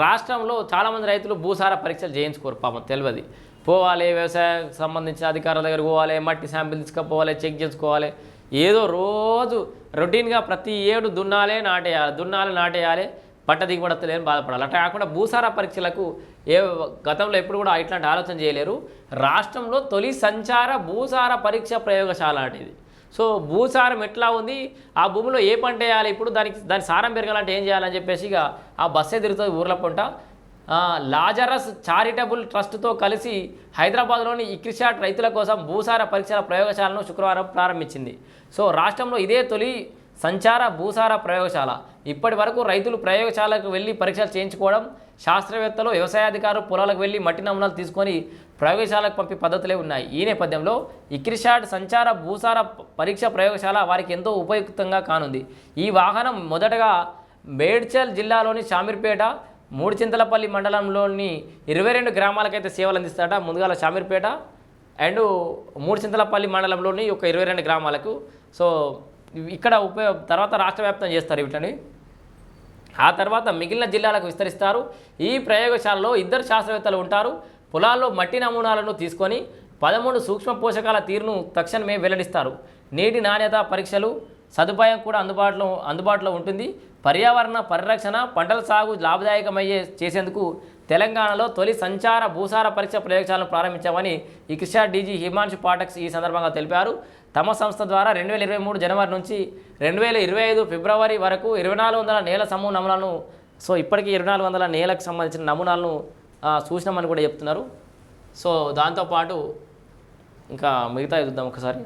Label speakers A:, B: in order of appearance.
A: రాష్ట్రంలో చాలామంది రైతులు భూసార పరీక్షలు చేయించుకోరు పాపం తెలియదు పోవాలి వ్యవసాయానికి సంబంధించిన అధికారుల దగ్గర పోవాలి మట్టి శాంపిల్ తీసుకుపోవాలి చెక్ చేసుకోవాలి. ఏదో రోజు రొటీన్గా ప్రతి ఏడు దున్నాలే నాటేయాలి దున్నాలి నాటేయాలి పంట దిగుబడతలేని బాధపడాలి. అట్లా కాకుండా భూసార పరీక్షలకు ఏ గతంలో ఎప్పుడు కూడా ఇట్లాంటి ఆలోచన చేయలేరు. రాష్ట్రంలో తొలి సంచార భూసార పరీక్ష ప్రయోగశాల అనేది సో భూసారం ఎట్లా ఉంది? ఆ భూమిలో ఏ పంట వేయాలి? ఇప్పుడు దానికి దాని సారం పెరగాలంటే ఏం చేయాలని చెప్పేసి ఇక ఆ బస్సే తిరుగుతుంది ఊర్ల పంట. లాజరస్ చారిటబుల్ ట్రస్ట్తో కలిసి హైదరాబాద్లోని ఇక్రిషాట్ రైతుల కోసం భూసార పరీక్షల ప్రయోగశాలను శుక్రవారం ప్రారంభించింది. సో రాష్ట్రంలో ఇదే తొలి సంచార భూసార ప్రయోగశాల. ఇప్పటి వరకు రైతులు ప్రయోగశాలకు వెళ్ళి పరీక్షలు చేయించుకోవడం శాస్త్రవేత్తలు వ్యవసాయాధికారులు పొలాలకు వెళ్ళి మట్టి నమూనాలు తీసుకొని ప్రయోగశాలకు పంపే పద్ధతులే ఉన్నాయి. ఈ నేపథ్యంలో ఇక్రిషాడ్ సంచార భూసార పరీక్ష ప్రయోగశాల వారికి ఎంతో ఉపయుక్తంగా కానుంది. ఈ వాహనం మొదటగా మేడ్చల్ జిల్లాలోని షామీర్పేట మూడుచింతలపల్లి మండలంలోని ఇరవై రెండు గ్రామాలకైతే సేవలు అందిస్తాడ ముందుగాల షామీర్పేట అండ్ మూడుచింతలపల్లి మండలంలోని ఒక ఇరవై రెండు గ్రామాలకు. సో ఇక్కడ ఉపయోగ తర్వాత రాష్ట్ర వ్యాప్తం చేస్తారు వీటిని ఆ తర్వాత మిగిలిన జిల్లాలకు విస్తరిస్తారు. ఈ ప్రయోగశాలలో ఇద్దరు శాస్త్రవేత్తలు ఉంటారు. పొలాల్లో మట్టి నమూనాలను తీసుకొని పదమూడు సూక్ష్మ పోషకాల తీరును తక్షణమే వెల్లడిస్తారు. నీటి నాణ్యత పరీక్షలు సదుపాయం కూడా అందుబాటులో అందుబాటులో ఉంటుంది. పర్యావరణ పరిరక్షణ పంటల సాగు లాభదాయకమయ్యే చేసేందుకు తెలంగాణలో తొలి సంచార భూసార పరీక్ష ప్రయోగశాలను ప్రారంభించామని ఈ కృషా డీజీ హిమాంశు పాటక్స్ ఈ సందర్భంగా తెలిపారు. తమ సంస్థ ద్వారా రెండు వేల ఇరవై మూడు జనవరి నుంచి రెండు వేల ఇరవై ఐదు ఫిబ్రవరి వరకు ఇరవై నాలుగు వందల నేల సమూహ నమూనాలను సో ఇప్పటికీ ఇరవై నాలుగు వందల నేలకు సంబంధించిన నమూనాలను చూసినామని కూడా చెప్తున్నారు. సో దాంతోపాటు ఇంకా మిగతా చూద్దాం ఒకసారి.